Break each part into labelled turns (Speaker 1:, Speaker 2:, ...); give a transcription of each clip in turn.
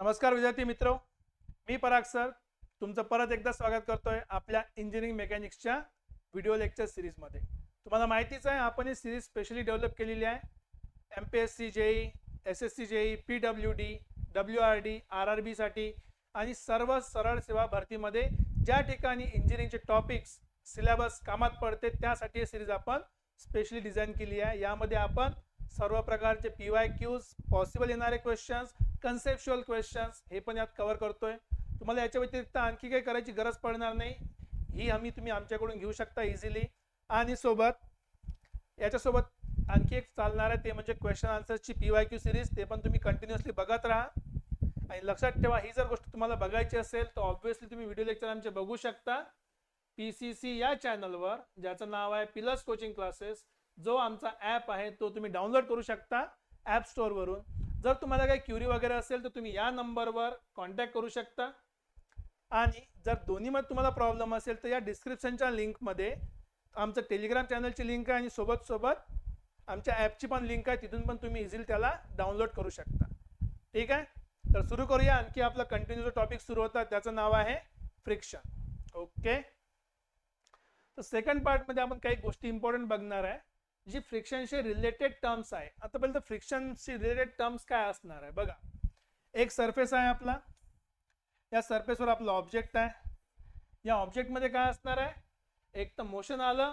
Speaker 1: नमस्कार विद्यार्थी मित्र. मी पराग सर. तुमचं परत एकदा स्वागत करतोय आपल्या इंजिनिअरिंग मेकॅनिक्सच्या व्हिडिओ लेक्चर सिरीजमध्ये तुम्हाला माहितीच आहे आपण ही सिरीज स्पेशली डेव्हलप केलेली आहे. M P S C J E S S C J E P W D W R D R R बीसाठी आणि सर्व सरळ सेवा भरतीमध्ये ज्या ठिकाणी इंजिनिअरिंगचे टॉपिक्स सिलेबस कामात पडते त्यासाठी ही सिरीज आपण स्पेशली डिझाईन केली आहे. यामध्ये आपण सर्व प्रकारचे पी वाय क्यूज पॉसिबल येणारे क्वेश्चन्स कन्सेप्च्युअल क्वेश्चन्स हे पण यात कव्हर करतोय. तुम्हाला याच्या व्यतिरिक्त आणखी काही करायची गरज पडणार नाही. ही हमी तुम्ही आमच्याकडून घेऊ शकता इझिली आणि सोबत याच्यासोबत आणखी एक चालणार आहे ते म्हणजे क्वेश्चन आन्सरची पी वाय क्यू सिरीज ते पण तुम्ही कंटिन्युअसली बघत राहा. आणि लक्षात ठेवा ही जर गोष्ट तुम्हाला बघायची असेल तर ऑब्व्हियसली तुम्ही व्हिडिओ लेक्चर आमचे बघू शकता. पी सी सी या चॅनलवर ज्याचं नाव आहे पिलर्स कोचिंग क्लासेस जो आमचा ॲप आहे तो तुम्ही डाउनलोड करू शकता ॲप स्टोअरवरून जर तुम्हाला काही क्युरी वगैरे असेल तर तुम्ही या नंबरवर कॉन्टॅक्ट करू शकता. आणि जर दोन्हीमध्ये तुम्हाला प्रॉब्लेम असेल तर या डिस्क्रिप्शनच्या लिंकमध्ये आमचं टेलिग्राम चॅनलची लिंक आहे आणि सोबत सोबत आमच्या ॲपची पण लिंक आहे. तिथून पण तुम्ही इझिली त्याला डाउनलोड करू शकता. ठीक आहे? तर सुरू करूया. आणखी आपला कंटिन्यू टॉपिक सुरू होता त्याचं नाव आहे फ्रिक्शन ओके तर सेकंड पार्टमध्ये आपण काही गोष्टी इम्पॉर्टंट बघणार आहे. जी फ्रिक्शनशी रिलेटेड टर्म्स आहे आता तर फ्रिक्शनशी रिलेटेड टर्म्स काय असणार आहे? बघा एक सरफेस आहे आपला. या सरफेसवर आपला ऑब्जेक्ट आहे. या ऑब्जेक्टमध्ये काय असणार आहे? एक तर मोशन आलं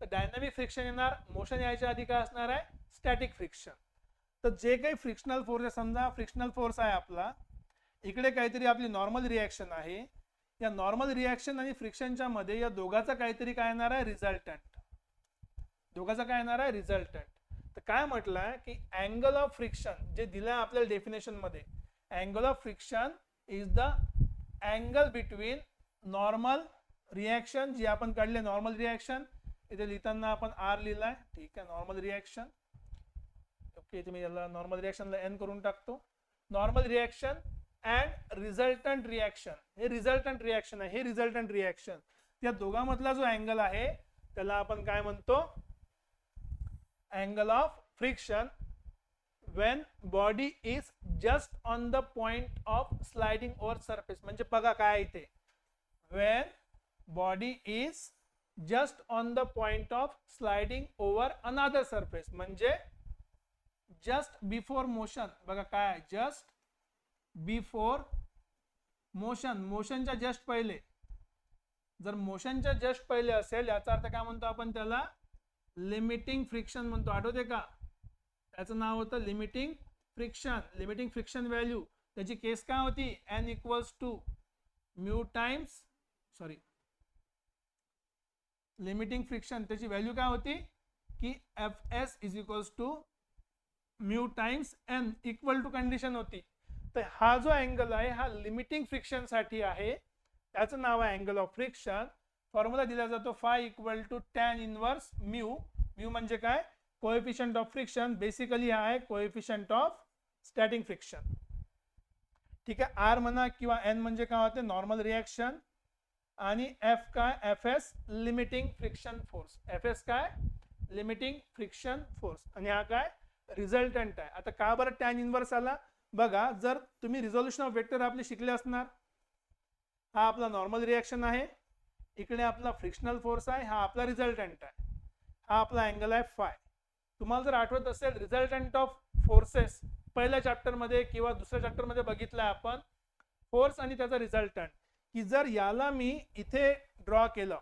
Speaker 1: तर डायनामिक फ्रिक्शन येणार. मोशन यायच्या आधी काय असणार आहे? Static friction. तर जे काही फ्रिक्शनल फोर्स आहे समजा फ्रिक्शनल फोर्स आहे आपला इकडे काहीतरी आपली नॉर्मल रिॲक्शन आहे. या नॉर्मल रिॲक्शन आणि फ्रिक्शनच्या मध्ये या दोघाचा काहीतरी काय येणार आहे? रिझल्टंट. दोघाचा काय येणार आहे रिझल्टंट तर काय म्हटलं की अँगल ऑफ फ्रिक्शन जे दिलं आहे आपल्याला डेफिनेशनमध्ये angle of friction is the angle between normal reaction जी आपण काढले नॉर्मल रिॲक्शन इथे लिहिताना आपण आर लिहिलाय. ठीक आहे नॉर्मल रिॲक्शन ओके इथे मी याला नॉर्मल रिॲक्शनला एन करून टाकतो. Normal reaction and resultant reaction हे रिझल्टंट रिॲक्शन आहे हे रिझल्टंट रिॲक्शन या दोघांमधला जो अँगल आहे त्याला आपण काय म्हणतो? Angle of friction when body is just on the point of sliding over surface म्हणजे बघा काय इथे. When body is just on the point of sliding over another surface म्हणजे जस्ट बिफोर मोशन बघा काय जस्ट बिफोर मोशन मोशनच्या just पहिले. जर मोशनच्या जस्ट पहिले असेल याचा अर्थ काय म्हणतो आपण त्याला? लिमिटिंग फ्रिक्शन म्हणतो. आठवते का? त्याचं नाव होतं limiting friction. Limiting friction value. त्याची केस काय होती? N equals to mu times sorry limiting friction. त्याची व्हॅल्यू काय होती? की F S is equals to mu times N equal to condition होती. तर हा जो अँगल आहे हा लिमिटिंग फ्रिक्शनसाठी आहे. त्याचं नाव आहे अँगल ऑफ फ्रिक्शन फॉर्म्युला दिला जातो phi equal to tan inverse mu. Mu म्हणजे काय? कोएफिशियंट ऑफ फ्रिक्शन बेसिकली हा आहे कोएफिशियंट ऑफ स्टॅटिंग फ्रिक्शन ठीक आहे? आर म्हणा किंवा एन म्हणजे काय होते? नॉर्मल रिॲक्शन आणि एफ काय? F S limiting friction force F S काय? लिमिटिंग फ्रिक्शन फोर्स आणि हा काय? रिझल्टंट आहे. आता का बरं टॅन इनवर्स आला? बघा जर तुम्ही रिझोल्युशन ऑफ वेक्टर आपले शिकले असणार हा आपला नॉर्मल रिॲक्शन आहे. इकडे आपला फ्रिक्शनल फोर्स आहे हा आपला रिझल्टंट आहे. हा आपला अँगल आहे फाय तुम्हाला जर आठवत असेल रिझल्टंट ऑफ फोर्सेस पहिल्या चॅप्टरमध्ये किंवा दुसऱ्या चॅप्टरमध्ये बघितलं आपण फोर्स आणि त्याचा रिझल्टंट की जर याला मी इथे ड्रॉ केलं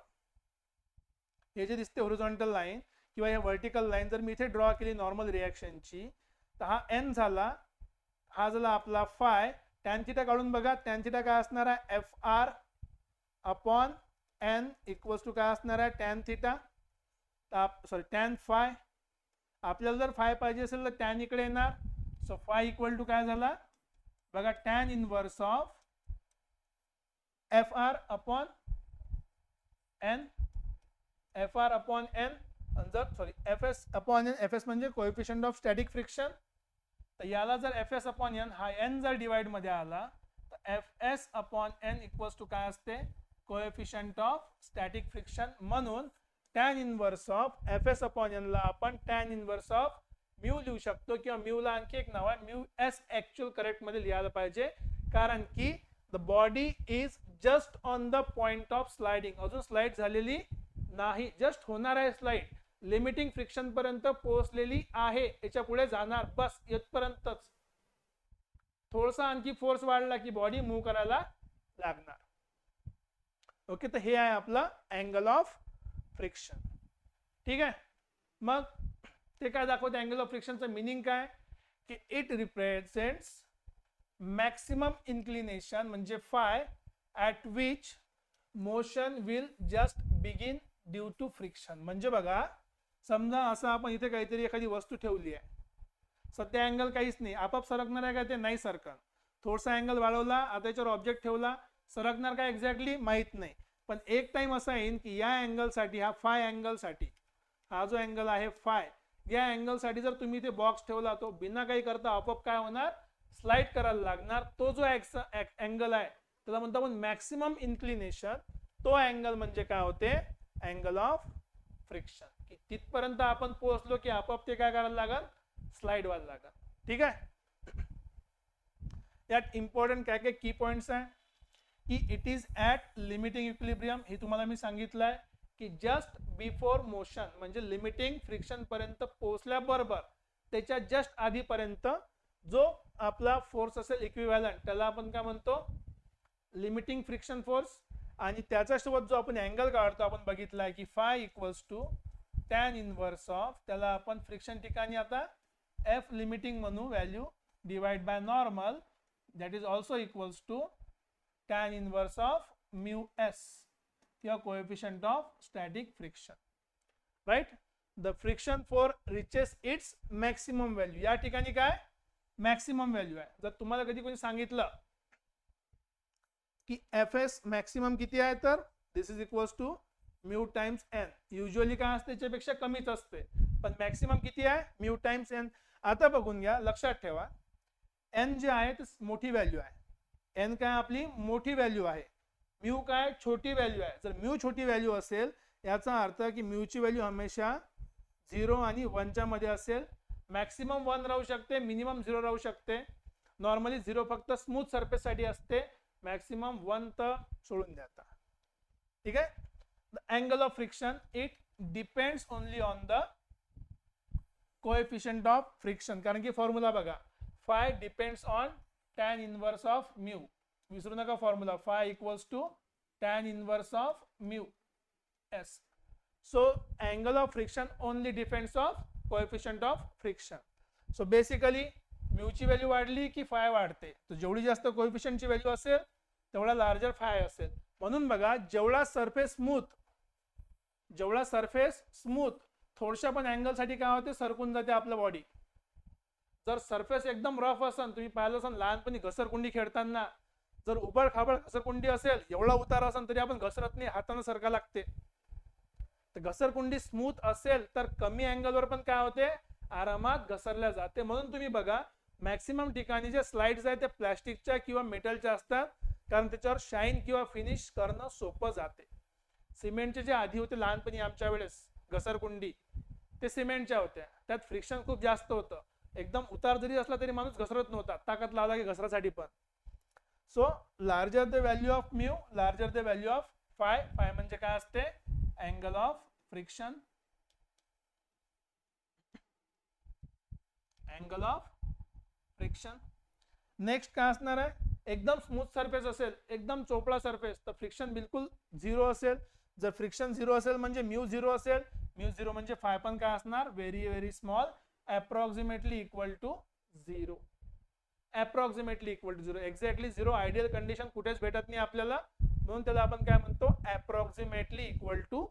Speaker 1: हे जे दिसते ओरिझॉन्टल लाईन किंवा या व्हर्टिकल लाईन जर मी इथे ड्रॉ केली नॉर्मल रिॲक्शनची तर हा एन झाला हा झाला आपला फाय टॅन थिटा काढून बघा टॅन थिटा काय असणार आहे? F R upon N equals to काय असणार आहे? Tan theta sorry tan phi आपल्याला जर फाय पाहिजे असेल तर टॅन इकडे येणार. सो फाय इक्वल टू काय झाला? बघा tan inverse of F R upon N F R upon N जर sorry F S upon N F S म्हणजे कोएफिशियंट ऑफ स्टॅटिक फ्रिक्शन तर याला जर एफ एस अपॉन एन हा एन जर डिवाईडमध्ये आला तर F S upon N equals to काय असते? कोएफिशियंट ऑफ स्टॅटिक फ्रिक्शन म्हणून tan inverse of F S upon N आपण टॅन इनवर्स ऑफ म्यू लिहू शकतो किंवा म्यूला आणखी एक नाव आहे. म्यू एस ऍक्च्युअल करेक्टमध्ये लिहायला पाहिजे. कारण की the body is just on the point of sliding अजून स्लाइड झालेली नाही. जस्ट होणार आहे स्लाइड लिमिटिंग फ्रिक्शन पर्यंत पोहोचलेली आहे. याच्यापुढे जाणार. बस. इथपर्यंतच थोडसा आणखी फोर्स वाढला की बॉडी मूव्ह करायला लागणार. ओके तर हे आहे आपलं अँगल ऑफ फ्रिक्शन ठीक आहे? मग ते काय दाखवते? अँगल ऑफ फ्रिक्शनचं मिनिंग काय? की इट रिप्रेझेंट्स मॅक्सिमम इन्क्लिनेशन म्हणजे phi at which motion will just begin due to friction म्हणजे बघा समजा असं आपण इथे काहीतरी एखादी वस्तू ठेवली आहे. सध्या अँगल काहीच नाही. आपाप सरकणार आहे का? ते नाही सरकणार थोडसा अँगल वाढवला आता याच्यावर ऑब्जेक्ट ठेवला सरकणार काय एक्झॅक्टली माहीत नाही. पण एक टाइम असा येईन की या अँगलसाठी हा फाय अँगलसाठी हा जो अँगल आहे फाय या अँगलसाठी जर तुम्ही इथे बॉक्स ठेवला तो बिना काही करता आपोआप काय होणार? स्लाइड करायला लागणार. तो जो अँगल आहे त्याला म्हणतो आपण मॅक्सिमम इन्क्लिनेशन तो अँगल म्हणजे काय होते? अँगल ऑफ फ्रिक्शन की तिथपर्यंत आपण पोहोचलो की आपोआप ते काय करायला लागल? स्लाइड व्हायला लागल. ठीक आहे? यात इम्पॉर्टंट काय काय की पॉइंट्स आहे? की it is at limiting equilibrium हे तुम्हाला मी सांगितलं आहे की जस्ट बिफोर मोशन म्हणजे लिमिटिंग फ्रिक्शन पर्यंत पोहोचल्याबरोबर त्याच्या जस्ट आधीपर्यंत जो आपला फोर्स असेल इक्विव्हॅलंट त्याला आपण काय म्हणतो? लिमिटिंग फ्रिक्शन फोर्स आणि त्याच्यासोबत जो आपण अँगल काढतो आपण बघितला आहे की phi equals to tan inverse of त्याला आपण फ्रिक्शन ठिकाणी आता एफ लिमिटिंग म्हणू value divide by normal that is also equals to tan inverse of mu s, your coefficient of static friction right the friction force reaches its maximum value या ठिकाणी काय? Maximum value आहे. जर तुम्हाला कधी कोणी सांगितलं की एफ एस मॅक्सिमम किती आहे तर? This is equals to mu times N usually काय असते? त्याच्यापेक्षा कमीच असते. पण मॅक्सिमम किती आहे? म्यू टाइम्स एन आता बघून घ्या. लक्षात ठेवा. एन जे आहे ते मोठी व्हॅल्यू आहे. एन काय आपली मोठी व्हॅल्यू आहे. म्यू काय छोटी व्हॅल्यू आहे. जर म्यू छोटी व्हॅल्यू असेल याचा अर्थ की म्यूची व्हॅल्यू हमेशा झिरो आणि वनच्या मध्ये असेल. मॅक्सिमम वन राहू शकते मिनिमम झिरो राहू शकते. नॉर्मली झिरो फक्त स्मूथ सरफेससाठी असते. मॅक्सिमम वन तर सोडून द्या आता. ठीक आहे? The angle of friction it depends only on the coefficient of friction कारण की फॉर्म्युला बघा. Phi depends on tan inverse of mu विसरू नका formula phi equals to tan inverse of mu S so angle of friction only depends of coefficient of friction so basically म्यूची value वाढली की five वाढते. तर जेवढी जास्त कोएफिशियंटची value असेल तेवढा लार्जर फाय असेल. म्हणून बघा जेवढा सरफेस स्मूथ जेवढा सरफेस स्मूथ थोडशा पण अँगलसाठी काय होते? सरकून जाते आपलं बॉडी जर सरफेस एकदम रफ असेल तुम्ही पाहिलं असाल लहानपणी घसरकुंडी खेळताना जर उबड खाबड घसरकुंडी असेल एवढा उतार असेल तरी आपण घसरत नाही हाताने सरका लागते. तर घसरकुंडी स्मूथ असेल तर कमी अँगलवर पण काय होते? आरामात घसरल्या जाते. म्हणून तुम्ही बघा मॅक्सिमम ठिकाणी जे स्लाइड्स आहेत ते प्लॅस्टिकच्या किंवा मेटलच्या असतात कारण त्याच्यावर शाईन किंवा फिनिश करणं सोपं जाते. सिमेंटचे जे आधी होते लहानपणी आमच्या वेळेस घसरकुंडी ते सिमेंटच्या होत्या. त्यात फ्रिक्शन खूप जास्त होतं. एकदम उतार जरी असला तरी माणूस घसरत नव्हता ताकद लावला की घसरासाठी पण. So larger the value of mu larger the value of phi phi म्हणजे काय असते? Angle of friction angle of friction next काय असणार आहे? एकदम स्मूथ सरफेस असेल एकदम चोपडा सरफेस तर फ्रिक्शन बिलकुल झिरो असेल. जर फ्रिक्शन झिरो असेल म्हणजे म्यू झिरो असेल म्यू झिरो म्हणजे फाय पण काय असणार? Very very small approximately equal to zero approximately equal to zero exactly zero ideal condition कुठेच भेटत नाही आपल्याला. म्हणून त्याला आपण काय म्हणतो? अप्रॉक्सिमेटली इक्वल टू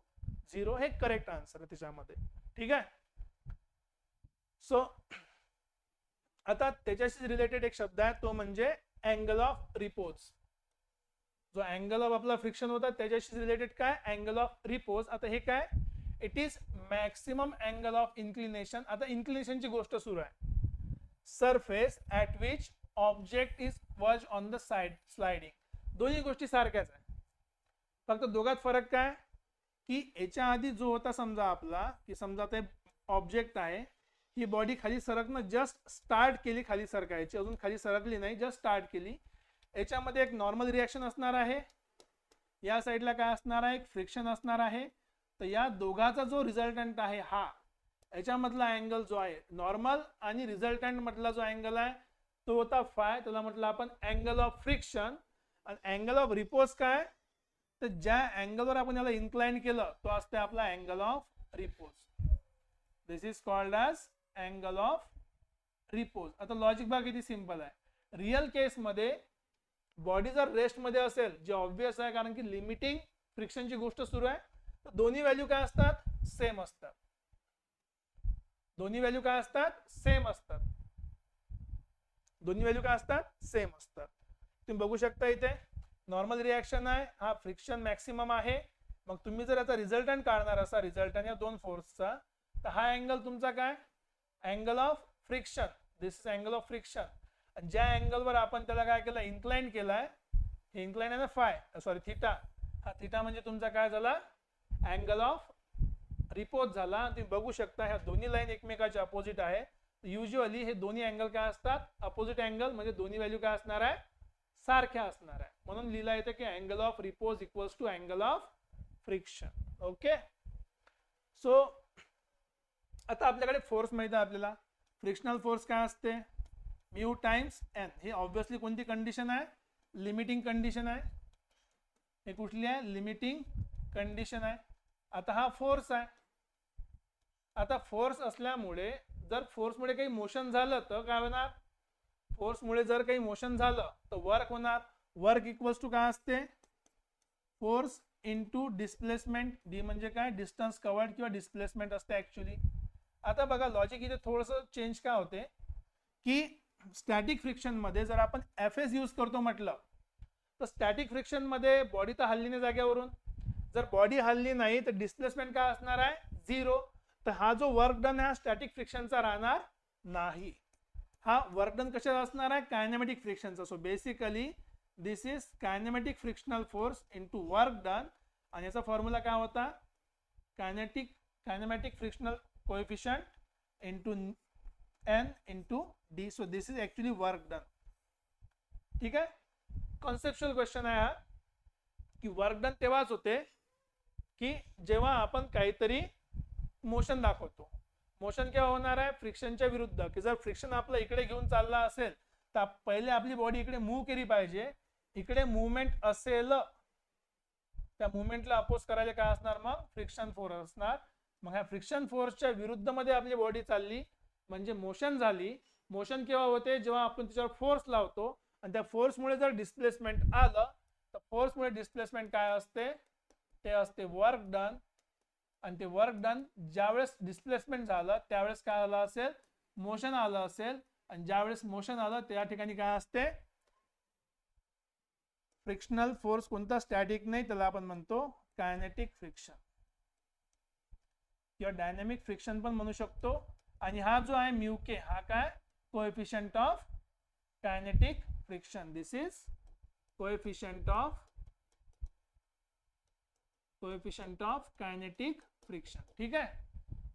Speaker 1: झिरो हे करेक्ट आन्सर आहे त्याच्यामध्ये. ठीक आहे? सो आता त्याच्याशी रिलेटेड एक शब्द आहे तो म्हणजे अँगल ऑफ रिपोज जो अँगल ऑफ आपला फ्रिक्शन होता त्याच्याशी रिलेटेड काय? अँगल ऑफ रिपोज आता हे काय? It is maximum angle of inclination आता इन्क्लिनेशनची गोष्ट सुरू आहे. Surface at which object is watch on the side sliding दोन्ही गोष्टी सारख्याच आहे फक्त दोघात फरक काय? की याच्या आधी जो होता समजा आपला की समजा ते ऑब्जेक्ट आहे ही बॉडी खाली सरकणं जस्ट स्टार्ट केली खाली सरकायची. अजून खाली सरकली नाही जस्ट स्टार्ट केली. याच्यामध्ये एक नॉर्मल रिॲक्शन असणार आहे. या साईडला काय असणार आहे? फ्रिक्शन असणार आहे. तर या दोघाचा जो रिझल्टंट आहे हा याच्यामधला अँगल जो आहे नॉर्मल आणि रिझल्टंट मधला जो अँगल आहे तो होता फाय त्याला म्हटलं आपण अँगल ऑफ फ्रिक्शन आणि अँगल ऑफ रिपोज काय? तर ज्या अँगलवर आपण याला इन्क्लाइन केलं तो असते आपला angle of repose this is called as angle of repose आता लॉजिक भाग किती सिंपल आहे. रिअल केसमध्ये बॉडी जर रेस्टमध्ये असेल जे ऑब्विस आहे कारण की लिमिटिंग फ्रिक्शनची गोष्ट सुरू आहे दोन्ही व्हॅल्यू काय असतात? सेम असतात. दोन्ही व्हॅल्यू काय असतात? सेम असतात. दोन्ही व्हॅल्यू काय असतात? सेम असतात. तुम्ही बघू शकता इथे नॉर्मल रिॲक्शन आहे हा फ्रिक्शन मॅक्सिमम आहे. मग तुम्ही जर याचा रिझल्टंट काढणार असा रिझल्टंट या दोन फोर्सचा तर हा अँगल तुमचा काय? Angle of friction this is angle of friction आणि ज्या अँगलवर आपण त्याला काय केलं? इन्क्लाइन केलाय. हे इन्क्लाइन आहे ना फाय सॉरी थिटा हा थिटा म्हणजे तुमचा काय झाला? अँगल ऑफ रिपोज झाला. तुम्ही बघू शकता ह्या दोन्ही लाईन एकमेकाच्या अपोजिट आहे. युजली हे दोन्ही अँगल काय असतात? अपोजिट अँगल म्हणजे दोन्ही व्हॅल्यू काय असणार आहे? सारख्या असणार आहे. म्हणून लिहिला येतं की angle of repose equals to angle of friction okay so आता आपल्याकडे फोर्स माहिती आहे आपल्याला. फ्रिक्शनल फोर्स काय असते? म्यू टाइम्स एन ही ऑब्विसली कोणती कंडिशन आहे? लिमिटिंग कंडिशन आहे. हे कुठली आहे? लिमिटिंग कंडिशन आहे. आता हा फोर्स आहे. आता फोर्स असल्यामुळे जर फोर्समुळे काही मोशन झालं तर काय होणार? फोर्समुळे जर काही मोशन झालं तर वर्क होणार. वर्क इक्वल्स टू काय असते? फोर्स इंटू डिस्प्लेसमेंट डी म्हणजे काय? डिस्टन्स कवर्ड किंवा डिस्प्लेसमेंट असते ऍक्च्युली आता बघा लॉजिक इथे थोडस चेंज काय होते? की स्टॅटिक फ्रिक्शनमध्ये जर आपण एफ एस यूज करतो म्हटलं तर स्टॅटिक फ्रिक्शनमध्ये बॉडी तर हल्ली जाग्यावरून. जर बॉडी हलली नाही तर डिस्प्लेसमेंट काय असणार आहे? झिरो तर हा जो वर्क डन आहे हा स्टॅटिक फ्रिक्शनचा राहणार नाही. हा वर्क डन कशाचा असणार आहे? Kinematic फ्रिक्शनचा so basically this is kinematic frictional force into work done आणि याचा फॉर्म्युला काय होता? Kinetic kinematic frictional coefficient into N into D so this is actually work done ठीक आहे? कॉन्सेप्च्युअल क्वेश्चन आहे हा. की वर्क डन तेव्हाच होते की जेव्हा आपण काहीतरी मोशन दाखवतो. मोशन केव्हा होणार आहे? फ्रिक्शनच्या विरुद्ध. की जर फ्रिक्शन आपलं इकडे घेऊन चालला असेल तर पहिले आपली बॉडी इकडे मूव्ह केली पाहिजे. इकडे मुवमेंट असेल त्या मुवमेंटला अपोज करायला काय असणार? मग फ्रिक्शन फोर्स असणार. मग ह्या फ्रिक्शन फोर्सच्या विरुद्धमध्ये आपली बॉडी चालली. म्हणजे मोशन झाली. मोशन केव्हा होते? जेव्हा आपण त्याच्यावर फोर्स लावतो. आणि त्या फोर्समुळे जर डिस्प्लेसमेंट आलं तर फोर्समुळे डिस्प्लेसमेंट काय असते? ते असते वर्क डन आणि ते वर्क डन ज्यावेळेस डिस्प्लेसमेंट झालं त्यावेळेस काय आलं असेल? मोशन आलं असेल. आणि ज्यावेळेस मोशन आलं त्या ठिकाणी काय असते? फ्रिक्शनल फोर्स कोणता? स्टॅटिक नाही त्याला आपण म्हणतो कायनेटिक फ्रिक्शन किंवा डायनॅमिक फ्रिक्शन पण म्हणू शकतो. आणि हा जो आहे म्युके हा काय? Coefficient of kinetic friction this is coefficient of coefficient of kinetic friction ठीक आहे?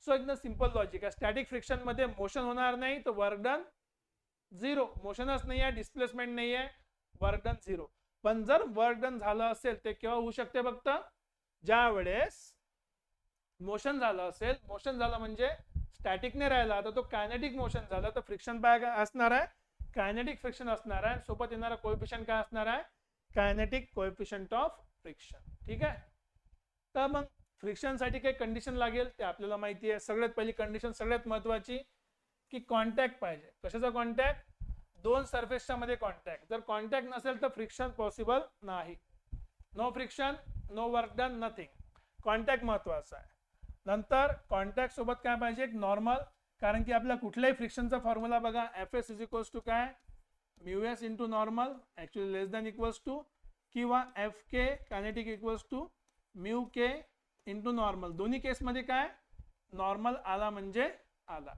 Speaker 1: सो एकदम सिंपल लॉजिक आहे. स्टॅटिक फ्रिक्शनमध्ये मोशन होणार नाही तर वर्क डन झिरो मोशनच नाही आहे डिस्प्लेसमेंट नाही आहे वर्क डन झिरो पण जर वर्क डन झालं असेल ते केव्हा होऊ शकते फक्त? ज्या वेळेस मोशन झालं असेल. मोशन झालं म्हणजे स्टॅटिक राहिला तर तो कायनेटिक मोशन झालं तर फ्रिक्शन काय असणार आहे. कायनेटिक फ्रिक्शन असणार आहे. सोबत येणारा कोएफिशियंट काय असणार आहे? कायनेटिक कोएफिशियंट ऑफ फ्रिक्शन ठीक आहे? तर मग फ्रिक्शनसाठी काही कंडिशन लागेल ते आपल्याला माहिती आहे. सगळ्यात पहिली कंडिशन सगळ्यात महत्वाची की कॉन्टॅक्ट पाहिजे. कशाचा कॉन्टॅक्ट दोन सर्फेसच्या मध्ये कॉन्टॅक्ट जर कॉन्टॅक्ट नसेल तर फ्रिक्शन पॉसिबल नाही. No friction no work done nothing contact महत्त्वाचा आहे. नंतर कॉन्टॅक्ट सोबत काय पाहिजे? एक नॉर्मल कारण की आपल्या कुठल्याही फ्रिक्शनचा फॉर्म्युला बघा F S is equals to काय? Mu S into normal actually less than equals to किंवा F K kinetic equals to mu K into normal दोन्ही केसमध्ये काय? नॉर्मल आला म्हणजे आला.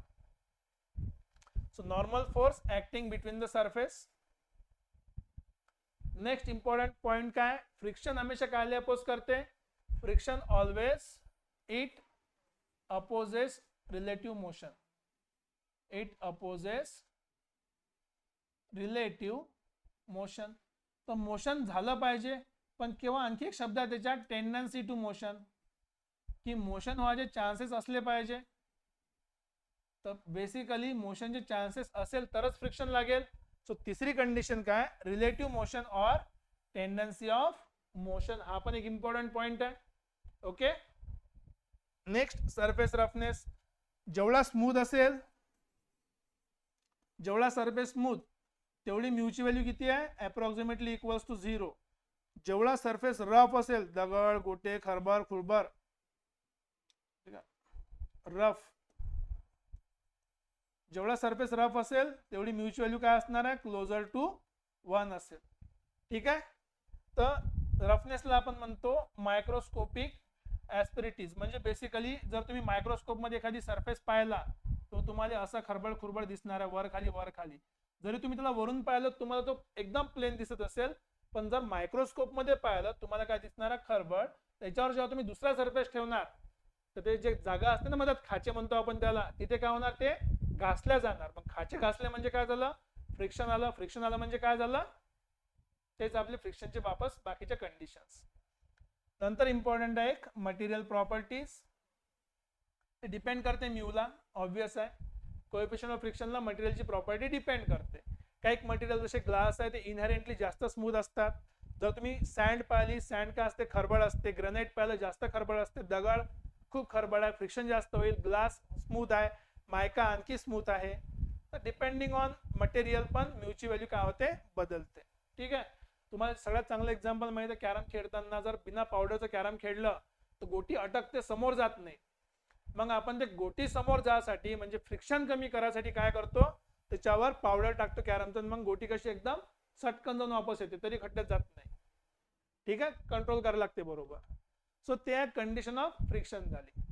Speaker 1: So normal force acting between the surface next important point काय? Friction हमेशा काय अपोज करते? Friction always it opposes relative motion it opposes relative motion तर मोशन पाहिजे. पण केव्हा आणखी एक शब्द आहे त्याच्यात टेंडन्सी टू मोशन की मोशन व्हायचे चान्सेस असले पाहिजे. तर बेसिकली मोशनचे चान्सेस असेल तरच फ्रिक्शन लागेल. सो तिसरी कंडिशन काय? Relative motion or tendency of motion हा पण एक इम्पॉर्टंट पॉइंट आहे. ओके नेक्स्ट सरफेस रफनेस जेवढा स्मूथ असेल जेवढा सरफेस स्मूथ तेवढी म्यूची व्हॅल्यू किती आहे? अप्रॉक्सिमेटली इक्वल्स टू झिरो जेवढा सरफेस रफ असेल दगड गोटे खरबर खुरबर रफ जेवढा सरफेस रफ असेल तेवढी म्यूची व्हॅल्यू काय असणार आहे? क्लोजर टू वन असेल. ठीक आहे? तर रफनेसला आपण म्हणतो मायक्रोस्कोपिक ऍस्पिरिटीज म्हणजे बेसिकली जर तुम्ही मायक्रोस्कोपमध्ये एखादी सरफेस पाहिला तो तुम्हाला असा खरबड खुरबड दिसणार आहे वर खाली वर खाली. जरी तुम्ही त्याला वरून पाहिलं तुम्हाला तो एकदम प्लेन दिसत असेल पण जर मायक्रोस्कोपमध्ये पाहिलं तुम्हाला काय दिसणार खरबड. त्याच्यावर जेव्हा तुम्ही दुसरा सरफेस ठेवणार तर ते जे जागा असते ना मधात खाचे म्हणतो आपण त्याला तिथे काय होणार? ते घासल्या जाणार. पण खाचे घासले म्हणजे काय झालं? फ्रिक्शन आलं. फ्रिक्शन आलं म्हणजे काय झालं? तेच आपले फ्रिक्शनचे वापस बाकीच्या कंडिशन्स नंतर इम्पॉर्टंट आहे एक मटेरियल प्रॉपर्टीज ते डिपेंड करते म्यूला ऑब्विस आहे. कोएफिशियंट ऑफ फ्रिक्शनला मटेरियलची प्रॉपर्टी डिपेंड करते. काही मटेरियल जसे ग्लास आहे ते इनहेरेंटली जास्त स्मूथ असतात. जर तुम्ही सँड पाहिली सँड काय असते खरबड असते ग्रेनाइट पाहिलं जास्त खरबड असते दगड खूप खरबड आहे फ्रिक्शन जास्त होईल ग्लास स्मूथ आहे मायका आणखी स्मूथ आहे. तर डिपेंडिंग ऑन मटेरियल पण म्यूची व्हॅल्यू काय होते बदलते. ठीक आहे? तुम्हाला सगळ्यात चांगलं एक्झाम्पल माहिती आहे कॅरम खेळताना जर बिना पावडरचं कॅरम खेळलं तर गोटी अटकते समोर जात नाही. मग आपण ते गोटी समोर जासाठी म्हणजे फ्रिक्शन कमी करायसाठी काय करतो? त्याच्यावर पावडर टाकतो कॅरमचं मग गोटी कशी एकदम सटकन जाऊन वापस येते तरी खड्ड्यात जात नाही. ठीक आहे? कंट्रोल करायला लागते बरोबर. सो त्या कंडिशन ऑफ फ्रिक्शन झाली.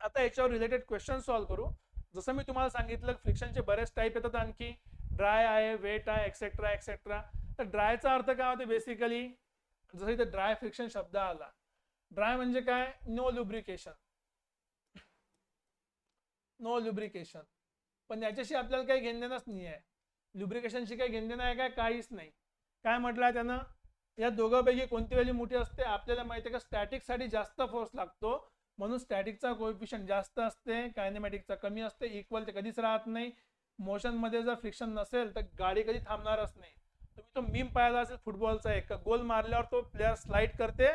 Speaker 1: आता याच्यावर रिलेटेड क्वेश्चन सॉल्व्ह करू. जसं मी तुम्हाला सांगितलं फ्रिक्शनचे बरेच टाईप येतात आणखी. ड्राय आहे वेट आहे एक्सेट्रा एक्सेट्रा तर ड्रायचा अर्थ काय होते? बेसिकली जसं इथे ड्राय फ्रिक्शन शब्द आला. ड्राय म्हणजे काय? नो लुब्रिकेशन नो लुब्रिकेशन पण याच्याशी आपल्याला काही घेणदेणंच नाही आहे लुब्रिकेशनशी काही घेणदेणं आहे काय काहीच नाही. काय म्हटलं आहे त्यानं? या दोघांपैकी कोणती व्हॅल्यू मोठी असते? आपल्याला माहिती आहे का? स्टॅटिकसाठी जास्त फोर्स लागतो. म्हणून स्टॅटिकचा कोएफिशियंट जास्त असते. कायनेमॅटिकचा कमी असते. इक्वल ते कधीच राहत नाही. मोशनमध्ये जर फ्रिक्शन नसेल तर गाडी कधी थांबणारच नाही. तुम्ही तो मीम पाहिला असेल फुटबॉलचा एक गोल मारल्यावर तो प्लेअर स्लाइड करते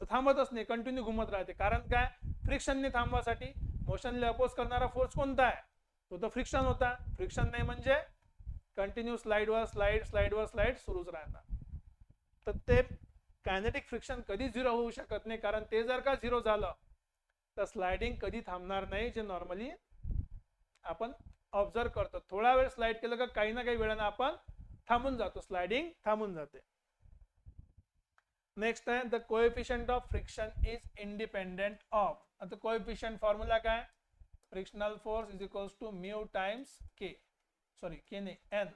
Speaker 1: तो थांबतच नाही. कंटिन्यू घुमत राहते. कारण काय? फ्रिक्शनने थांबवासाठी मोशनला अपोज करणारा फोर्स कोणता आहे? तो तर फ्रिक्शन होता. फ्रिक्शन नाही म्हणजे कंटिन्यू स्लाइडवर स्लाइड स्लाइडवर स्लाइड सुरूच राहणार. तर ते कायनेटिक फ्रिक्शन कधी झिरो होऊ शकत नाही कारण ते जर का झिरो झालं तर स्लायडिंग कधी थांबणार नाही जे नॉर्मली आपण ऑब्झर्व करतो. थोडा वेळ स्लाइड केलं का काही ना काही वेळानं आपण थांबून जातो. स्लायडिंग थांबून जाते. नेक्स्ट आहे the coefficient of friction is independent of आता कोएफिशियंट फॉर्म्युला काय? Frictional force is equals to mu times K sorry K ने. एन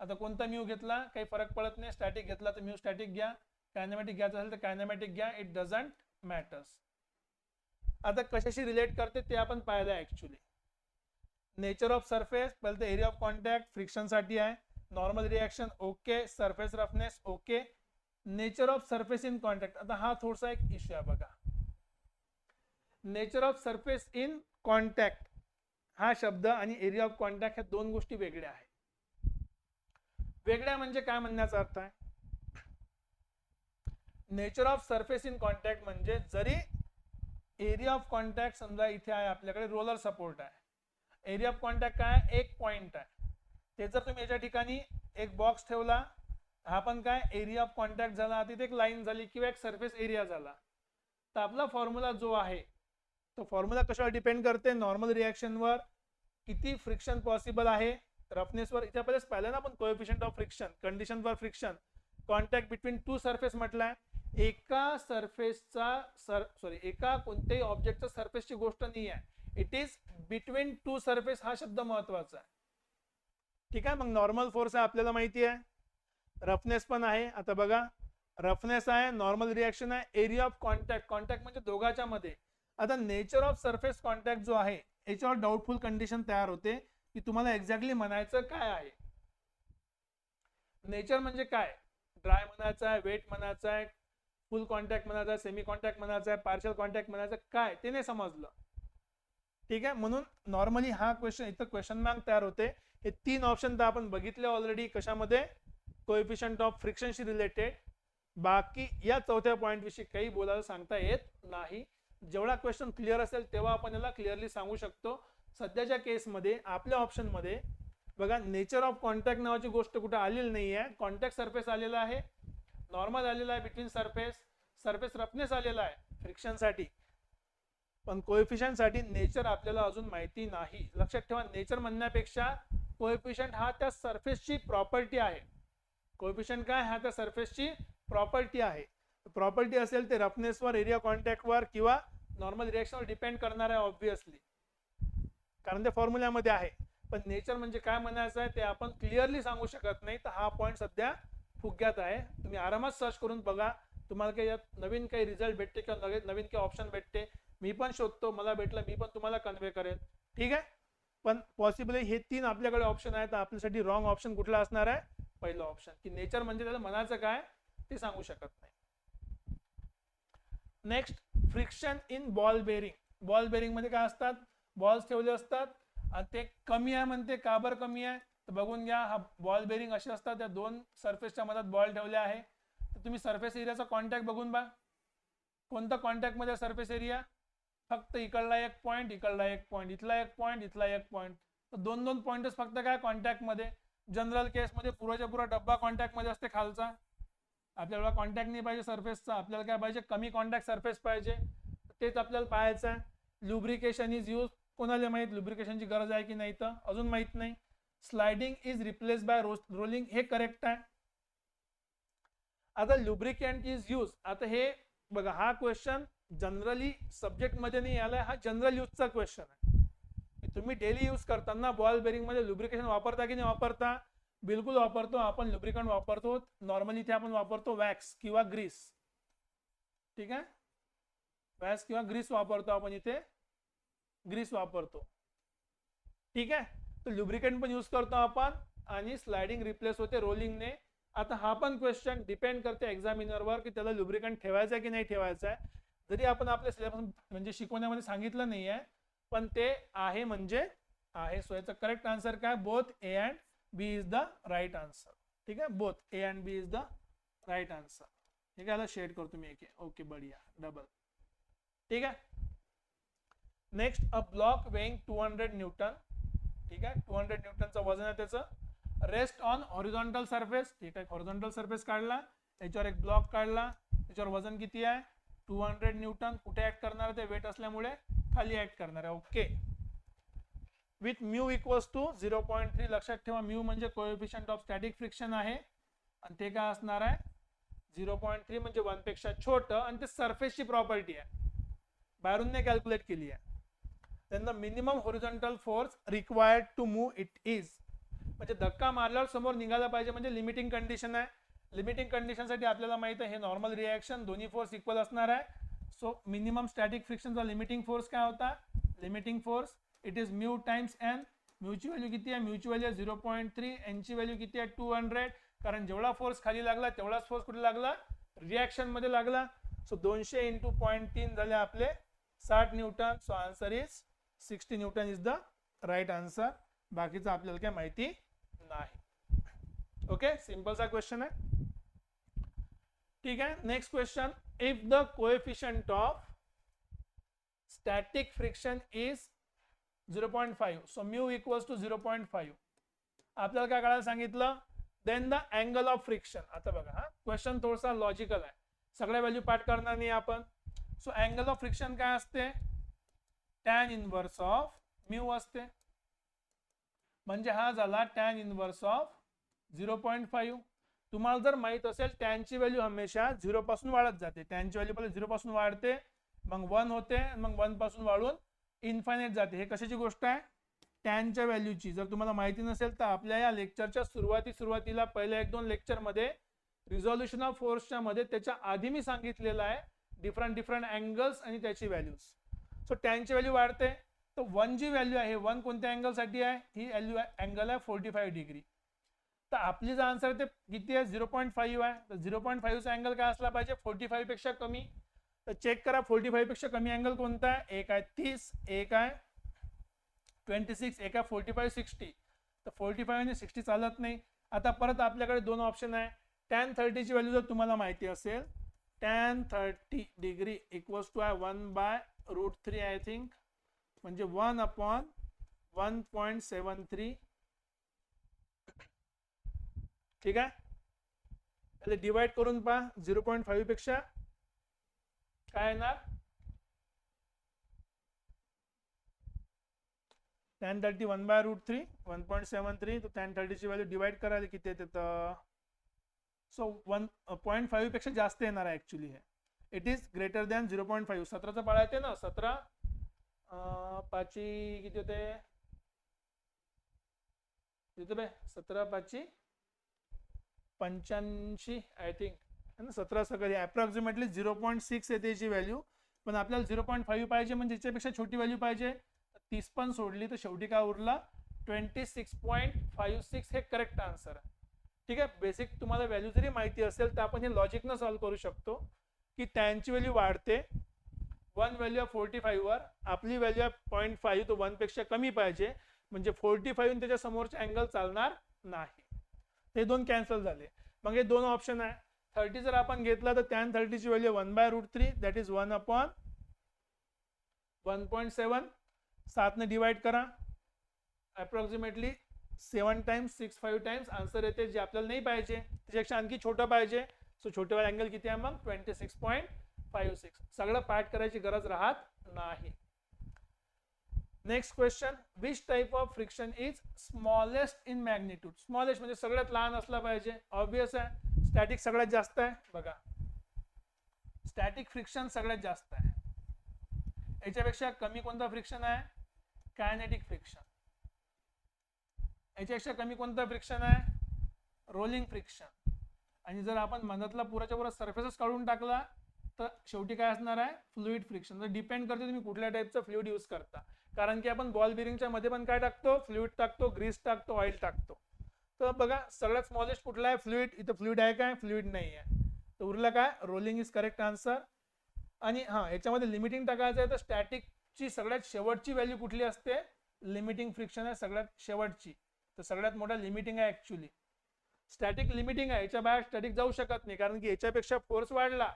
Speaker 1: आता कोणता म्यू घेतला? काही फरक पडत नाही. स्टॅटिक घेतला तर म्यू स्टॅटिक घ्या. कायनेमॅटिक घ्यायचं असेल तर कायनेमॅटिक घ्या. इट डझंट मॅटर्स आता कशाशी रिलेट करते ते आपण पाहिलं ॲक्च्युली नेचर ऑफ सरफेस पहिले तर एरिया ऑफ कॉन्टॅक्ट फ्रिक्शनसाठी आहे. Normal reaction okay surface roughness okay nature of surface in contact आता हा थोडासा एक इश्यू आहे बघा. Nature of surface in contact हा शब्द आणि एरिया ऑफ कॉन्टॅक्ट ह्या दोन गोष्टी वेगळ्या आहेत. वेगळ्या म्हणजे काय म्हणण्याचा अर्थ आहे? Nature of surface in contact म्हणजे जरी एरिया ऑफ कॉन्टॅक्ट समजा इथे आहे आपल्याकडे रोलर सपोर्ट आहे. एरिया ऑफ कॉन्टॅक्ट काय? एक पॉइंट आहे. ते जर तुम्ही याच्या ठिकाणी एक बॉक्स ठेवला हा पण काय? एरिया ऑफ कॉन्टॅक्ट झाला तिथे एक लाईन झाली किंवा एक सरफेस एरिया झाला. तर आपला फॉर्म्युला जो आहे तो फॉर्म्युला कशावर डिपेंड करते? नॉर्मल रिॲक्शनवर किती फ्रिक्शन पॉसिबल आहे? रफनेसवर इथे पहिलेच पाहिलं ना आपण coefficient of friction condition for friction contact between two surface म्हटलाय. एका सरफेसचा सर सॉरी एका कोणत्याही ऑब्जेक्टचा सरफेसची गोष्ट नाही आहे it is between two surface हा शब्द महत्त्वाचा आहे. ठीक आहे? मग नॉर्मल फोर्स आहे आपल्याला माहिती आहे. रफनेस पण आहे. आता बघा. रफनेस आहे नॉर्मल रिॲक्शन आहे एरिया ऑफ कॉन्टॅक्ट कॉन्टॅक्ट म्हणजे दोघांच्या मध्ये आता नेचर ऑफ सरफेस कॉन्टॅक्ट जो आहे याच्यावर डाऊटफुल कंडिशन तयार होते की तुम्हाला एक्झॅक्टली म्हणायचं काय आहे. नेचर म्हणजे काय? ड्राय म्हणायचं आहे वेट म्हणायचं आहे फुल कॉन्टॅक्ट म्हणायचं आहे सेमी कॉन्टॅक्ट म्हणायचं आहे पार्शल कॉन्टॅक्ट म्हणायचं काय? ते नाही समजलं. ठीक आहे? म्हणून नॉर्मली हा क्वेश्चन इथं क्वेश्चन मार्क तयार होते. हे तीन ऑप्शन तर आपण बघितले ऑलरेडी कशामध्ये? कोएफिशियंट ऑफ फ्रिक्शनशी रिलेटेड बाकी या चौथ्या पॉईंट विषयी काही बोलायला सांगता येत नाही. जेवढा क्वेश्चन क्लिअर असेल तेव्हा आपण याला क्लिअरली सांगू शकतो. सध्याच्या केसमध्ये आपल्या ऑप्शनमध्ये बघा नेचर ऑफ कॉन्टॅक्ट नावाची गोष्ट कुठं आलेली नाही आहे कॉन्टॅक्ट सरफेस आलेला आहे. नॉर्मल आलेला आहे बिटवीन सरफेस सरफेस रफनेस आलेला आहे फ्रिक्शनसाठी पण कोएफिशियंटसाठी नेचर आपल्याला अजून माहिती नाही. लक्षात ठेवा नेचर म्हणण्यापेक्षा कोएफिशियंट हा त्या सरफेसची प्रॉपर्टी आहे. कोएफिशियंट काय? हा त्या सरफेसची प्रॉपर्टी आहे. प्रॉपर्टी असेल ते रफनेसवर एरिया कॉन्टॅक्टवर किंवा नॉर्मल रिॲक्शनवर डिपेंड करणार आहे ऑब्विसली कारण ते फॉर्म्युल्यामध्ये आहे. पण नेचर म्हणजे काय म्हणायचं आहे ते आपण क्लिअरली सांगू शकत नाही. तर हा पॉईंट सध्या फुग्यात आहे. तुम्ही आरामात सर्च करून बघा. तुम्हाला काही यात नवीन काही रिझल्ट भेटते किंवा नवीन नवीन काही ऑप्शन भेटते. मी पण शोधतो मला भेटलं मी पण तुम्हाला कन्वे करेल ठीक आहे? पण पॉसिबली हे तीन आपल्याकडे ऑप्शन आहेत. तर आपल्यासाठी रॉंग ऑप्शन कुठला असणार आहे? पहिलं ऑप्शन की नेचर म्हणजे त्याला म्हणायचं काय ते सांगू शकत नाही. Next friction in ball bearing ball बेरिंगमध्ये काय असतात? बॉल्स ठेवले असतात. आणि ते कमी आहे म्हणते का बरं कमी आहे? तर बघून घ्या हा बॉल बेरिंग असे असतात. त्या दोन सरफेसच्या मधात बॉल ठेवले आहे. तर तुम्ही सरफेस एरियाचा कॉन्टॅक्ट बघून बा कोणता कॉन्टॅक्टमध्ये सरफेस एरिया फक्त इकडला एक पॉईंट इकडला एक पॉईंट इथला एक पॉईंट इथला एक पॉईंट तर दोन दोन पॉईंटच फक्त काय? कॉन्टॅक्टमध्ये. जनरल केसमध्ये पुराच्या पुरा डब्बा कॉन्टॅक्टमध्ये असते खालचा. आपल्याला कॉन्टॅक्ट नाही पाहिजे सरफेसचा आपल्याला काय पाहिजे? कमी कॉन्टॅक्ट सरफेस पाहिजे. तेच आपल्याला पाहायचं आहे. लुब्रिकेशन इज यूज कोणाला माहीत लुब्रिकेशनची गरज आहे की नाही तर अजून माहीत नाही. Sliding is replace by rolling हे करेक्ट आहे. आता लुब्रिकेंट इज यूज आता हे बघा हा क्वेश्चन जनरली सब्जेक्टमध्ये नाही आलाय. हा जनरल यूजचा क्वेश्चन आहे. तुम्ही डेली यूज करताना बॉल बेरिंगमध्ये लुब्रिकेशन वापरता की नाही वापरता? बिलकुल वापरतो आपण लुब्रिकंट वापरतो नॉर्मली इथे आपण वापरतो वॅक्स किंवा ग्रीस ठीक आहे? वॅक्स किंवा ग्रीस वापरतो आपण इथे. ग्रीस वापरतो. ठीक आहे? तर लुब्रिकंट पण यूज करतो आपण आणि स्लायडिंग रिप्लेस होते रोलिंगने आता हा पण क्वेश्चन डिपेंड करते एक्झामिनरवर की त्याला लुब्रिकंट ठेवायचं आहे की नाही ठेवायचं आहे. जरी आपण आपल्या सिलेबस म्हणजे शिकवण्यामध्ये सांगितलं नाही आहे पण ते आहे म्हणजे आहे. सो याचं करेक्ट आन्सर काय? Both A and B is the right answer ठीक है? Both A and B is the right answer ठीक है? शेड करतो मी एक ओके बढिया। डबल ठीक आहे next a block weighing two hundred newton ठीक आहे टू हंड्रेड न्यूटनचं वज़न त्याचं रेस्ट ऑन हॉरिझॉन्टल सरफेस ठीक आहे हॉरिझॉन्टल सरफेस काढला. एक ब्लॉक काढला. वज़न किती आहे? टू हंड्रेड न्यूटन कुठे ऍक्ट ते? वेट असल्यामुळे खाली ऍक्ट करणार आहे. Okay with mu equals to zero point three. लक्षात ठेवा म्यू म्हणजे कोएफिशियंट ऑफ स्टॅटिक फ्रिक्शन आहे. आणि ते काय असणार आहे? झिरो पॉईंट थ्री म्हणजे वनपेक्षा छोटं आणि ते सरफेसची प्रॉपर्टी आहे. बाहेरून कॅल्क्युलेट केली आहे. त्यांना minimum horizontal force required to move it is म्हणजे धक्का मारल्यावर समोर निघायला पाहिजे म्हणजे लिमिटिंग कंडिशन आहे. लिमिटिंग कंडिशनसाठी आपल्याला माहीत आहे हे नॉर्मल रिॲक्शन दोन्ही फोर्स इक्वल असणार आहे. सो मिनिमम स्टॅटिक फ्रिक्शनचा लिमिटिंग फोर्स काय होता? Limiting force it is mu times N म्यूची value किती आहे? म्यूची व्हॅल्यू झिरो पॉईंट थ्री एनची व्हॅल्यू किती आहे? टू हंड्रेड कारण जेवढा फोर्स खाली लागला तेवढाच फोर्स कुठे लागला? रिॲक्शनमध्ये लागला. सो दोनशे इंटू पॉईंट तीन झाले आपले साठ newton. So answer is sixty newton is the right answer बाकीचं आपल्याला काय माहिती नाही. ओके सिम्पलचा क्वेश्चन आहे. ठीक आहे? Next question if the coefficient of static friction is zero point five. So mu equals to zero point five. आपल्याला काय करायला सांगितलं? Then the angle of friction आता बघा हा. क्वेश्चन थोडासा लॉजिकल आहे. सगळ्या व्हॅल्यू पाठ करणार नाही आपण. सो अँगल ऑफ फ्रिक्शन काय असते? टॅन इनवर्स ऑफ म्यू असते. म्हणजे हा झाला tan inverse of zero point five. तुम्हाला जर माहीत असेल टॅनची व्हॅल्यू हमेशा झिरो पासून वाढत जाते. टॅनची व्हॅल्यू पहिले झिरो पासून वाढते मग वन होते मग वनपासून वाढून इन्फायनाईट जाते. हे कशाची गोष्ट आहे? टॅनच्या व्हॅल्यूची जर तुम्हाला माहिती नसेल तर आपल्या या लेक्चरच्या सुरुवाती सुरुवातीला पहिल्या एक दोन लेक्चरमध्ये रिझॉल्युशन ऑफ फोर्सच्या मध्ये त्याच्या आधी मी सांगितलेलं आहे डिफरंट डिफरंट अँगल्स आणि त्याची व्हॅल्यूज सो टॅनची व्हॅल्यू वाढते. तर वन जी व्हॅल्यू आहे वन कोणत्या अँगलसाठी आहे? ही व्हॅल्यू अँगल आहे फोर्टी फाईव्ह डिग्री तर आपली जर आन्सर आहे ते किती आहे? झिरो पॉईंट फाईव्ह आहे. तर झिरो पॉईंट फाईव्हचा अँगल काय असला पाहिजे? फोर्टी फाईव्हपेक्षा कमी. तर चेक करा फोर्टी फाईव्हपेक्षा कमी अँगल कोणता आहे? एक आहे तीस एक आहे ट्वेंटी सिक्स एक आहे फोर्टी फाईव्ह सिक्स्टी तर फोर्टी फाईव्ह आणि सिक्स्टी चालत नाही. आता परत आपल्याकडे दोन ऑप्शन आहे. टॅन थर्टीची व्हॅल्यू जर तुम्हाला माहिती असेल tan thirty degree equals to आहे one by root three I think म्हणजे one upon one point seven three ठीक आहे? डिवाइड करून पहा झिरो पॉईंट फाईव्हपेक्षा. काय येणार tan thirty one by root three one point seven three तर टेन थर्टीची व्हॅल्यू डिवाइड करायला किती येते तर सो वन पॉईंट फाईव्हपेक्षा जास्त येणार आहे ऍक्च्युली हे. It is greater than zero point five सतराचा पाळा येते ना? सतरा पाची किती होते? बे? सतरा पाची पंच्याऐंशी आय थिंक ना सतरा सकाळी अप्रॉक्सिमेटली झिरो पॉईंट सिक्स येते याची व्हॅल्यू पण आपल्याला झिरो पॉईंट फाईव्ह पाहिजे म्हणजे याच्यापेक्षा छोटी व्हॅल्यू पाहिजे. तीस पण सोडली तर शेवटी काय उरला? Twenty six point five six हे करेक्ट आन्सर आहे. ठीक आहे बेसिक तुम्हाला व्हॅल्यू जरी माहिती असेल तर आपण हे लॉजिकनं सॉल्व्ह करू शकतो की त्यांची व्हॅल्यू वाढते. वन व्हॅल्यू ऑफ फोर्टी फाईव्हवर आपली व्हॅल्यू ऑफ पॉईंट फाईव्ह तो वनपेक्षा कमी पाहिजे. म्हणजे फोर्टी फाईव्ह त्याच्या समोरचे अँगल चालणार नाही. ते दोन कॅन्सल झाले. मग हे दोन ऑप्शन आहे. थर्टी जर आपण घेतला तर tan थर्टीची value one by root three that is one upon one point seven सातने डिवाइड करा. Approximately seven times six five times answer येते जे आपल्याला नाही पाहिजे. त्याच्यापेक्षा आणखी छोटं पाहिजे. सो छोटेवाला अँगल किती आहे मग? Twenty six point five six सगळं पाठ करायची गरज राहत नाही. Next question which type of friction is smallest in magnitude smallest म्हणजे सगळ्यात लहान असला पाहिजे. ऑब्विस आहे. स्टॅटिक सगळ्यात जास्त आहे बघा. स्टॅटिक फ्रिक्शन सगळ्यात जास्त आहे. याच्यापेक्षा कमी कोणता फ्रिक्शन आहे? कायनेटिक फ्रिक्शन याच्यापेक्षा कमी कोणता फ्रिक्शन आहे? रोलिंग फ्रिक्शन आणि जर आपण मधातला पुराच्या पुरा सर्फेसच काढून टाकला तर शेवटी काय असणार आहे? फ्लुईड फ्रिक्शन तर डिपेंड करते तुम्ही कुठल्या टाईपचं फ्लुईड यूज करता. कारण की आपण बॉल बिरिंगच्या मध्ये पण काय टाकतो? फ्लुईड टाकतो ग्रीस टाकतो ऑइल टाकतो. तर बघा सगळ्यात स्मॉलेस्ट कुठला आहे? फ्लुईड इथं फ्लुईड आहे काय? फ्लुईड नाही आहे. तर उरलं काय? रोलिंग इज करेक्ट आन्सर आणि हां याच्यामध्ये लिमिटिंग टाकायचं आहे तर स्टॅटिकची सगळ्यात शेवटची व्हॅल्यू कुठली असते? लिमिटिंग फ्रिक्शन आहे सगळ्यात शेवटची. तर सगळ्यात मोठा लिमिटिंग आहे ऍक्च्युली स्टॅटिक लिमिटिंग आहे. याच्या बाहेर स्टॅटिक जाऊ शकत नाही. कारण की याच्यापेक्षा फोर्स वाढला.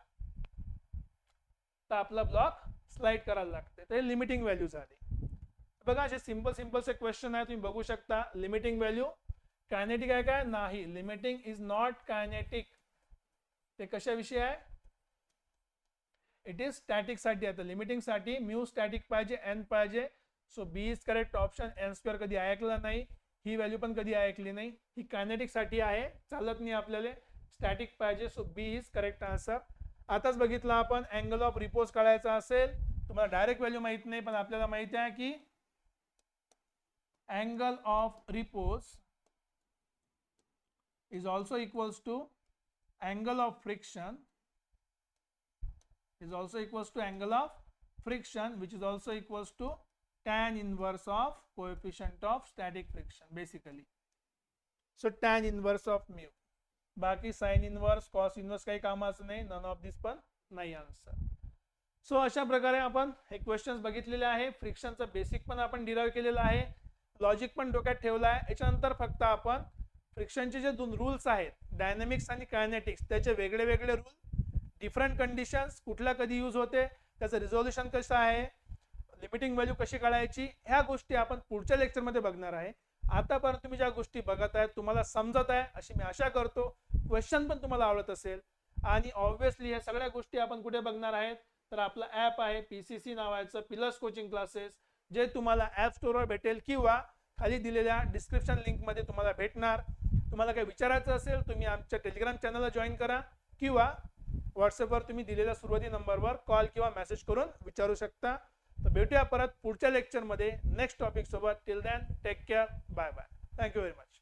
Speaker 1: तर आपला ब्लॉक स्लाइड करायला लागते. तर हे लिमिटिंग व्हॅल्यू झाली. बघा असे सिंपल सिम्पलचे क्वेश्चन आहे. तुम्ही बघू शकता. लिमिटिंग व्हॅल्यू कायनेटिक आहे काय? नाही. लिमिटिंग इज नॉट कायनेटिक ते कशाविषयी आहे? इट इज स्टॅटिकसाठी आता लिमिटिंगसाठी म्यू स्टॅटिक पाहिजे एन पाहिजे. So B is correct option N square कधी ऐकला नाही. ही व्हॅल्यू पण कधी ऐकली नाही. ही कायनेटिकसाठी आहे. चालत नाही आपल्याला. स्टॅटिक पाहिजे. So B is correct answer आताच बघितलं आपण. अँगल ऑफ रिपोज काढायचा असेल. तुम्हाला डायरेक्ट व्हॅल्यू माहीत नाही पण आपल्याला माहिती आहे की angle of repose is also equals to angle of friction is also equals to angle of friction which is also equals to tan inverse of coefficient of static friction basically so tan inverse of mu बाकी sine inverse cos inverse काही कामाचं नाही none of दिस पण नाही answer so अशा प्रकारे आपण हे क्वेश्चन बघितलेले आहे फ्रिक्शनचं बेसिक पण आपण डिराईव्ह केलेलं लॉजिक पण डोक्यात ठेवलं आहे याच्यानंतर फक्त फ्रिक्शनचे जे दोन रूल्स आहेत डायनॅमिक्स आणि कायनेटिक्स त्याचे वेगळे वेगळे रूल डिफरंट कंडिशन्स कुठला कधी यूज होते त्याचं रिझोल्युशन कसं आहे लिमिटिंग व्हॅल्यू कशी काढायची ह्या गोष्टी आपण पुढच्या लेक्चरमध्ये बघणार आहे. आतापर्यंत तुम्ही ज्या गोष्टी बघत आहेत तुम्हाला समजत आहे अशी मी आशा करतो. क्वेश्चन पण तुम्हाला आवडत असेल. आणि ऑब्व्हियसली ह्या सगळ्या गोष्टी आपण कुठे बघणार आहेत तर आपलं ॲप आहे पी सी सी नावाचं पिलर्स कोचिंग क्लासेस जे तुम्हाला ॲप स्टोरवर भेटेल किंवा खाली दिलेल्या डिस्क्रिप्शन लिंकमध्ये तुम्हाला भेटणार. तुम्हाला काही विचारायचं असेल तुम्ही आमच्या टेलिग्राम चॅनलला जॉईन करा किंवा व्हॉट्सअपवर तुम्ही दिलेल्या सुरुवाती नंबरवर कॉल किंवा मेसेज करून विचारू शकता. तर भेटूया परत पुढच्या लेक्चरमध्ये next टॉपिकसोबत till then take care bye bye thank you very much